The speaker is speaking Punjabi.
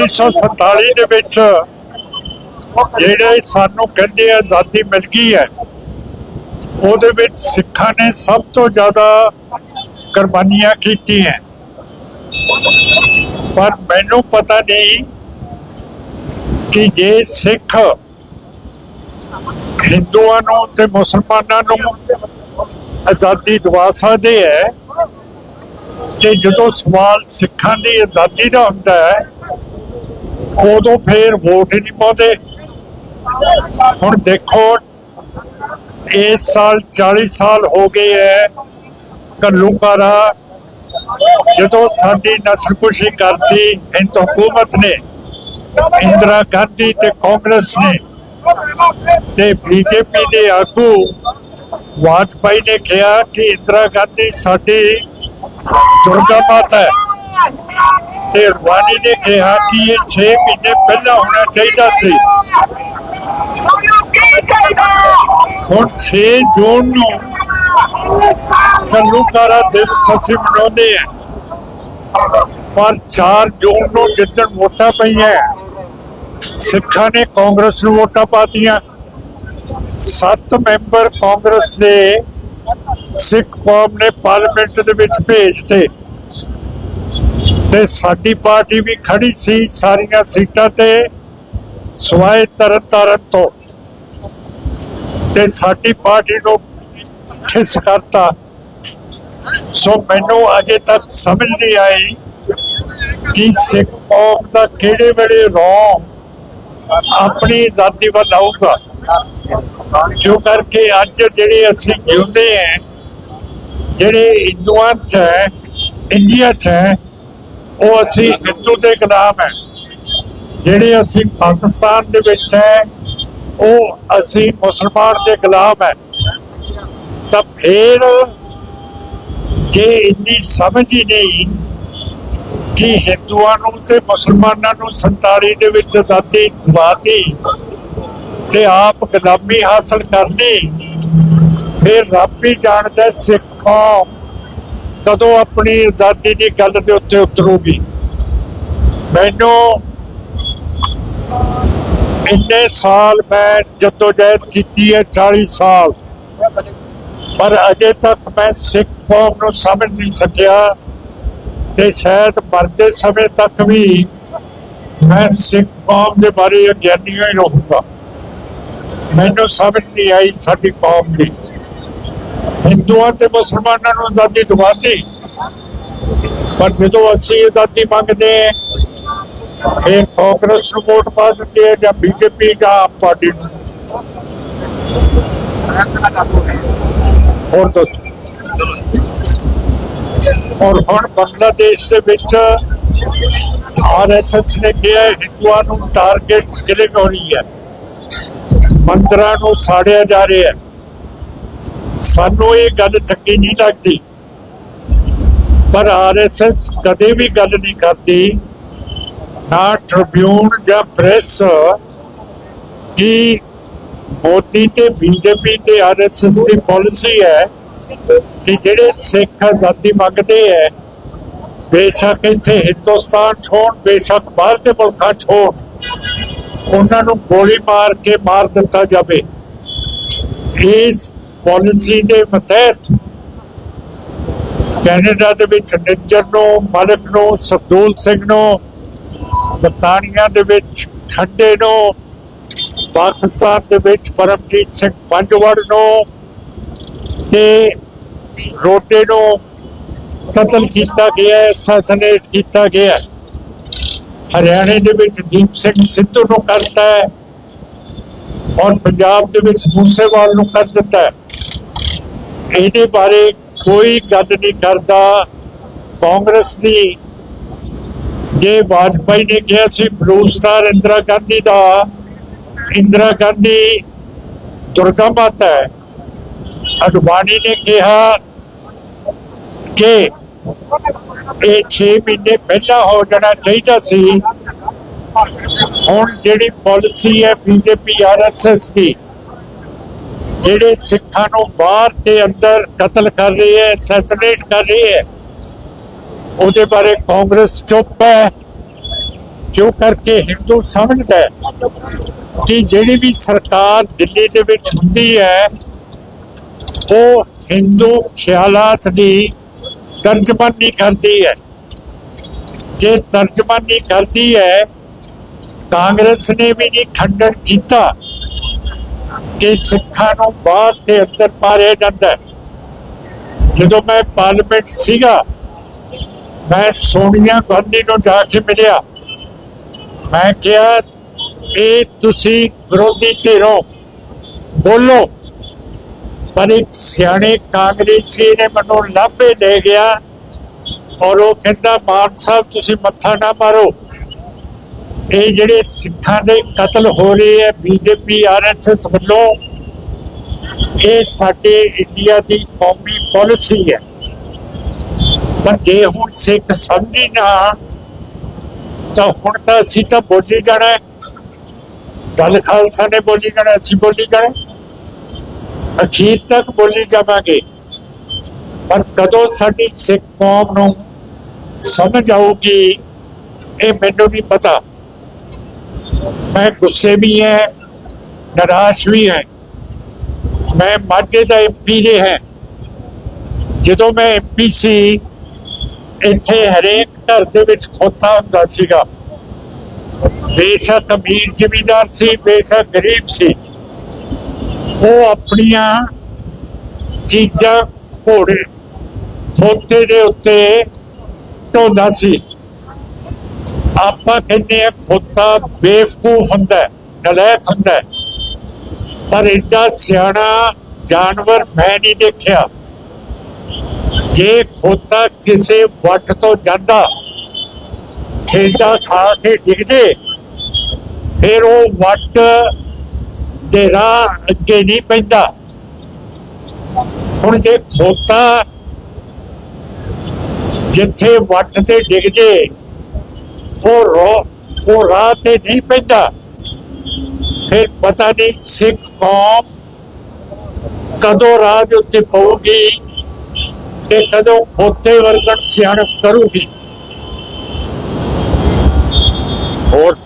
1947 ਦੇ ਵਿੱਚ ਜਿਹੜੇ ਸਾਨੂੰ ਕਹਿੰਦੇ ਆਜ਼ਾਦੀ ਮਿਲ ਗਈ ਹੈ, ਉਹਦੇ ਵਿੱਚ ਸਿੱਖਾਂ ਨੇ ਸਭ ਤੋਂ ਜ਼ਿਆਦਾ ਕੁਰਬਾਨੀਆਂ ਕੀਤੀਆਂ। ਪਰ ਮੈਨੂੰ ਪਤਾ ਨਹੀਂ ਕਿ ਜੇ ਸਿੱਖ ਹਿੰਦੂਆਂ ਨੂੰ ਤੇ ਮੁਸਲਮਾਨਾਂ ਨੂੰ ਆਜ਼ਾਦੀ ਦਵਾ ਸਕਦੇ ਹੈ, ਤੇ ਜਦੋਂ ਸਵਾਲ ਸਿੱਖਾਂ ਦੀ ਆਜ਼ਾਦੀ ਦਾ ਹੁੰਦਾ ਹੈ ਉਦੋਂ ਫੇਰ ਵੋਟ ਹੀ ਨਹੀਂ ਪਾਉਂਦੇ। ਹੁਣ ਦੇਖੋ, ਇਸ ਸਾਲ 40 ਸਾਲ ਹੋ ਗਏ ਹੈ ਕੱਲੂਕਾਰਾ ਜਦੋਂ ਸਾਡੀ ਨਸਲਕੁਸ਼ੀ ਕਰਤੀ ਹਿੰਦ ਹਕੂਮਤ ਨੇ, ਇੰਦਰਾ ਗਾਂਧੀ ਤੇ ਕਾਂਗਰਸ ਨੇ ਤੇ ਬੀਜੇਪੀ ਦੇ ਆਗੂ ਵਾਜਪਾਈ ਨੇ ਕਿਹਾ ਕਿ ਇੰਦਰਾ ਗਾਂਧੀ ਸਾਡੀ ਦੁਰਗਾ ਮਾਤਾ ਹੈ। ਤੇ ਰਵਾਨੀ ਨੇ ਕਿਹਾ ਕਿ ਇਹ 6 ਮਹੀਨੇ ਪਹਿਲਾਂ ਹੋਣਾ ਚਾਹੀਦਾ ਸੀ। ਹੁਣ 6 ਜੂਨ ਨੂੰ ਕੱਲੂਕਾਰਾ ਦਿਵਸ ਅਸੀਂ ਮਨਾਉਂਦੇ ਹਾਂ ਪਰ 4 ਜੂਨ ਨੂੰ ਜਿੱਦਣ ਵੋਟਾਂ ਪਈਆਂ, ਸਿੱਖਾਂ ਨੇ ਕਾਂਗਰਸ ਨੂੰ ਵੋਟਾਂ ਪਾਤੀਆਂ। ਸੱਤ ਮੈਂਬਰ ਕਾਂਗਰਸ ਦੇ ਸਿੱਖ ਕੌਮ ਨੇ ਪਾਰਲੀਮੈਂਟ ਦੇ ਵਿੱਚ ਭੇਜਤੇ ਤੇ ਸਾਡੀ ਪਾਰਟੀ ਵੀ ਖੜੀ ਸੀ ਸਾਰੀਆਂ ਸੀਟਾਂ ਤੇ ਸਵਾਏ ਤਰਨ ਤਾਰਨ ਤੋਂ। ਤੇ ਸਾਡੀ ਪਾਰਟੀ ਨੂੰ ਠਿਸ ਕਰਤਾ। ਸੋ ਮੈਨੂੰ ਅਜੇ ਤੱਕ ਸਮਝ ਨਹੀਂ ਆਈ ਕਿ ਸਿੱਖ ਕੌਮ ਦਾ ਕਿਹੜੇ ਵੇਲੇ ਰੋਂ ਆਪਣੀ ਆਜ਼ਾਦੀ ਵੱਲ ਆਊਗਾ। ਜੋ ਕਰਕੇ ਅੱਜ ਜਿਹੜੇ ਅਸੀਂ ਜਿਉਂਦੇ ਹਾਂ, ਜਿਹੜੇ ਹਿੰਦੂਆਂ ਚ ਹੈ, ਇੰਡੀਆ ਚ ਹੈ ਉਹ ਅਸੀਂ ਹਿੰਦੂ ਦੇ ਗੁਲਾਮ ਹੈ। ਜਿਹੜੇ ਅਸੀਂ ਪਾਕਿਸਤਾਨ ਦੇ ਵਿੱਚ ਹੈ, ਉਹ ਅਸੀਂ ਮੁਸਲਮਾਨ ਦੇ ਗੁਲਾਮ ਹੈ। ਤਾਂ ਫੇਰ ਜੇ ਇੰਨੀ ਸਮਝ ਹੀ ਨਹੀਂ ਕਿ ਹਿੰਦੂਆਂ ਨੂੰ ਤੇ ਮੁਸਲਮਾਨਾਂ ਨੂੰ 47 ਦੇ ਵਿੱਚ ਆਜ਼ਾਦੀ ਦਿਵਾਤੀ ਤੇ ਆਪ ਗੁਲਾਮੀ ਹਾਸਲ ਕਰਨੀ, ਫਿਰ ਰੱਬ ਹੀ ਜਾਣਦਾ ਸਿੱਖ ਕੌਮ। ਕਦੋਂ ਆਪਣੀ ਆਜ਼ਾਦੀ ਦੀ ਗੱਲ ਦੇ ਉੱਤੇ ਉਤਰੂਗੀ? ਮੈਨੂੰ ਇੰਨੇ ਸਾਲ ਮੈਂ ਜਦੋਜਹਿਦ ਕੀਤੀ ਹੈ 40 ਸਾਲ। ਪਰ ਅਜੇ ਤੱਕ ਮੈਂ ਸਿੱਖ ਕੌਮ ਨੂੰ ਸਮਝ ਨਹੀਂ ਸਕਿਆ ਤੇ ਸ਼ਾਇਦ ਮਰਦੇ ਸਮੇਂ ਤੱਕ ਵੀ ਮੈਂ ਸਿੱਖ ਕੌਮ ਦੇ ਬਾਰੇ ਅਗਿਆਨੀ ਹੀ ਰਹੂੰਗਾ। ਮੈਨੂੰ ਸਮਝ ਨਹੀਂ ਆਈ ਸਾਡੀ ਕੌਮ ਦੀ। ਹਿੰਦੂਆਂ ਤੇ ਮੁਸਲਮਾਨਾਂ ਨੂੰ ਆਜ਼ਾਦੀ ਦਵਾਤੀ। ਪਰ ਜਦੋਂ ਅਸੀਂ ਆਜ਼ਾਦੀ ਮੰਗਦੇ ਫਿਰ ਕਾਂਗਰਸ ਨੂੰ ਵੋਟ ਪਾ ਦਿੰਦੇ ਆ ਜਾਂ ਬੀਜੇਪੀ ਜਾਂ ਆਪ ਪਾਰਟੀ ਨੂੰ। ਹੋਰ ਦੱਸ। ਔਰ ਹੁਣ ਬੰਗਲਾਦੇਸ਼ ਦੇ ਵਿੱਚ ਆਰਐਸਐਸ ਨੇ ਕਿਹਾ ਹਿੰਦੂਆਂ ਨੂੰ ਟਾਰਗੇਟ ਕਿਲਿੰਗ ਹੋ ਹੈ? ਮੰਦਰਾਂ ਨੂੰ ਸਾੜਿਆ ਜਾ ਰਿਹਾ ਹੈ। ਸਾਨੂੰ ਇਹ ਗੱਲ ਚੰਗੀ ਨਹੀਂ ਲੱਗਦੀ। ਪਰ ਆਰਐਸਐਸ ਕਦੇ ਵੀ ਗੱਲ ਨਹੀਂ ਕਰਦੀ। ਨਾ ਟ੍ਰਿਬਿਊਨ ਜਾਂ ਪ੍ਰੈਸ ਕਿ ਮੋਦੀ ਤੇ ਬੀਜੇਪੀ ਤੇ ਆਰਐਸਐਸ ਦੀ ਪਾਲਿਸੀ ਹੈ ਕਿ ਜਿਹੜੇ ਸਿੱਖ ਆਜ਼ਾਦੀ ਮੰਗਦੇ ਹੈ, ਬੇਸ਼ੱਕ ਇੱਥੇ ਹਿੰਦੁਸਤਾਨ ਛੋੜ, ਬੇਸ਼ੱਕ ਬਾਹਰ ਦੇ ਮੁਲਕਾਂ ਛੋੜ, ਉਹਨਾਂ ਨੂੰ ਗੋਲੀ ਮਾਰ ਕੇ ਮਾਰ ਦਿੱਤਾ ਜਾਵੇ। ਇਸ ਪਾਲਿਸੀ ਦੇ ਮਤਹਿਤ ਕੈਨੇਡਾ ਦੇ ਵਿੱਚ ਨਿੱਜਰ ਨੂੰ, ਮਲਕ ਨੂੰ ਸਬਦੂਲ ਸਿੰਘ ਨੂੰ ਬਰਤਾਨੀਆ ਦੇ ਵਿੱਚ, ਖੰਡੇ ਨੂੰ, ਪਾਕਿਸਤਾਨ ਦੇ ਵਿੱਚ ਪਰਮਜੀਤ ਸਿੰਘ ਪੰਜਵੜ ਨੂੰ ਤੇ ਰੋਟੇ ਨੂੰ ਕਤਲ ਕੀਤਾ ਗਿਆ ਹੈ ਅਸੈਸੀਨੇਟ ਕੀਤਾ ਗਿਆ ਹੈ। ਹਰਿਆਣੇ ਦੇ ਵਿੱਚ ਦੀਪ ਸਿੰਘ ਸਿੱਧੂ ਨੂੰ ਕਰਤਾ ਹੈ ਔਰ ਪੰਜਾਬ ਦੇ ਵਿੱਚ ਮੂਸੇਵਾਲ ਨੂੰ ਕਰ ਦਿੱਤਾ ਹੈ। ਇਹਦੇ ਬਾਰੇ ਕੋਈ ਗੱਲ ਨਹੀਂ ਕਰਦਾ। ਕਾਂਗਰਸ ਦੀ ਜੇ ਵਾਜਪਾਈ ਨੇ ਕਿਹਾ ਸੀ ਬਲੂ ਸਟਾਰ ਇੰਦਰਾ ਗਾਂਧੀ ਦਾ, ਇੰਦਰਾ ਗਾਂਧੀ ਦੁਰਗਾ ਮਾਤਾ ਹੈ। ਅਡਵਾਨੀ ਨੇ ਕਿਹਾ ਕਿ ਇਹ 6 ਮਹੀਨੇ ਪਹਿਲਾਂ ਹੋ ਜਾਣਾ ਚਾਹੀਦਾ ਸੀ। ਹੁਣ ਜਿਹੜੀ ਪਾਲਿਸੀ ਹੈ ਬੀਜੇਪੀ, ਆਰਐਸਐਸ ਦੀ ਜਿਹੜੇ ਸਿੱਖਾਂ ਨੂੰ ਬਾਹਰ ਤੇ ਅੰਦਰ ਕਤਲ ਕਰ ਰਹੀ ਹੈ ਅਸੈਸੀਨੇਟ ਕਰ ਰਹੀ ਹੈ, ਉਹਦੇ ਬਾਰੇ ਕਾਂਗਰਸ ਚੁੱਪ ਹੈ। ਜੋ ਕਰਕੇ ਹਿੰਦੂ ਸਮਝਦਾ ਕਿ ਜਿਹੜੀ ਵੀ ਸਰਕਾਰ ਦਿੱਲੀ ਦੇ ਵਿੱਚ ਹੁੰਦੀ ਹੈ, ਉਹ ਹਿੰਦੂ ਖਿਆਲਾਤ ਦੀ ਤਰਜਮਾਨੀ ਕਰਦੀ ਹੈ। ਜੇ ਤਰਜਮਾਨੀ ਕਰਦੀ ਹੈ, ਕਾਂਗਰਸ ਨੇ ਵੀ ਨਹੀਂ ਖੰਡਨ ਕੀਤਾ। ਕਿ ਸਿੱਖਾਂ ਨੂੰ ਬਾਹਰ ਤੇ ਅੰਦਰ ਮਾਰਿਆ ਜਾਂਦਾ ਜਦੋਂ ਮੈਂ ਪਾਰਲੀਮੈਂਟ ਸੀਗਾ, ਮੈਂ ਸੋਨੀਆ ਗਾਂਧੀ ਨੂੰ ਜਾ ਕੇ ਮਿਲਿਆ। ਮੈਂ ਕਿਹਾ, ਇਹ ਤੁਸੀਂ ਵਿਰੋਧੀ ਧਿਰੋ ਬੋਲੋ। ਪਰ ਇੱਕ ਸਿਆਣੇ ਕਾਂਗਰਸੀ ਨੇ ਮੈਨੂੰ ਲਾਭੇ ਦੇ ਗਿਆ ਔਰ ਉਹ ਕਹਿੰਦਾ, ਮਾਨ ਸਾਹਿਬ, ਤੁਸੀਂ ਮੱਥਾ ਨਾ ਮਾਰੋ। ਇਹ ਜਿਹੜੇ ਸਿੱਖਾਂ ਦੇ ਕਤਲ ਹੋ ਰਹੇ ਹੈ ਬੀਜੇਪੀ ਆਰਐਸਐਸ ਵੱਲੋਂ, ਇਹ ਸਾਡੇ ਇੰਡੀਆ ਦੀ ਕੌਮੀ ਪਾਲਿਸੀ ਹੈ। ਪਰ ਜੇ ਹੁਣ ਸਿੱਖ ਸਮਝੀ ਨਾ, ਤਾਂ ਹੁਣ ਤਾਂ ਅਸੀਂ ਤਾਂ ਬੋਲੀ ਜਾਣਾ ਦਲ ਖਾਲਸਾ ਨੇ ਬੋਲੀ ਜਾਣਾ, ਅਸੀਂ ਬੋਲੀ ਜਾਣਾ ਅਖੀਰ ਤੱਕ ਬੋਲੀ ਜਾਵਾਂਗੇ। ਪਰ ਕਦੋਂ ਸਾਡੀ ਸਿੱਖ ਕੌਮ ਨੂੰ ਸਮਝ ਆਊਗੀ, ਇਹ ਮੈਨੂੰ ਨਹੀਂ ਪਤਾ। ਮੈਂ ਗੁੱਸੇ ਵੀ ਹੈ, ਨਿਰਾਸ਼ ਵੀ ਹੈ। ਮੈਂ ਮਾਝੇ ਦਾ ਐਮਪੀ ਰਿਹਾ ਹੈ। ਜਦੋਂ ਮੈਂ ਐਮਪੀ ਸੀ, ਇੱਥੇ ਹਰੇਕ ਘਰ ਦੇ ਵਿੱਚ ਖੋਤਾ ਹੁੰਦਾ ਸੀਗਾ। ਬੇਸ਼ੱਕ ਅਮੀਰ ਜ਼ਿਮੀਂਦਾਰ ਸੀ, ਬੇਸ਼ੱਕ ਗਰੀਬ ਸੀ। ਉਹ ਆਪਣੀਆਂ ਚੀਜ਼ਾਂ ਘੋੜੇ, ਖੋਤੇ ਦੇ ਉੱਤੇ ਢੋਂਦਾ ਸੀ। ਆਪਾਂ ਕਹਿੰਦੇ ਆ ਖੋਤਾ ਬੇਵਕੂਫ ਹੁੰਦਾ ਹੈ, ਨਲਾਇਕ ਹੁੰਦਾ ਪਰ ਇੰਨਾ ਸਿਆਣਾ ਜਾਨਵਰ ਮੈਂ ਨਹੀਂ ਦੇਖਿਆ। ਜੇ ਖੋਤਾ ਕਿਸੇ ਵੱਟ ਤੋਂ ਜਾਂਦਾ ਠੇਡਾ ਖਾ ਕੇ ਡਿੱਗ ਜੇ ਫਿਰ ਉਹ ਵੱਟ ਦੇ ਰਾਹ ਅੱਗੇ ਨਹੀਂ ਪੈਂਦਾ। ਹੁਣ ਜੇ ਖੋਤਾ ਜਿੱਥੇ ਵੱਟ ਤੇ ਡਿੱਗ ਜੇ ਉਹ ਰੋ, ਉਹ ਰਾਹ ਤੇ ਨਹੀਂ ਪੈਂਦਾ। ਫਿਰ ਪਤਾ ਨਹੀਂ ਸਿੱਖ ਕੌਮ ਕਦੋਂ ਰਾਹ ਦੇ ਉੱਤੇ ਪਊਗੀ ਤੇ ਕਦੋਂ ਖੋਤੇ ਵਰਗਣ ਸਿਆਣਪ ਕਰੂਗੀ। ਹੋਰ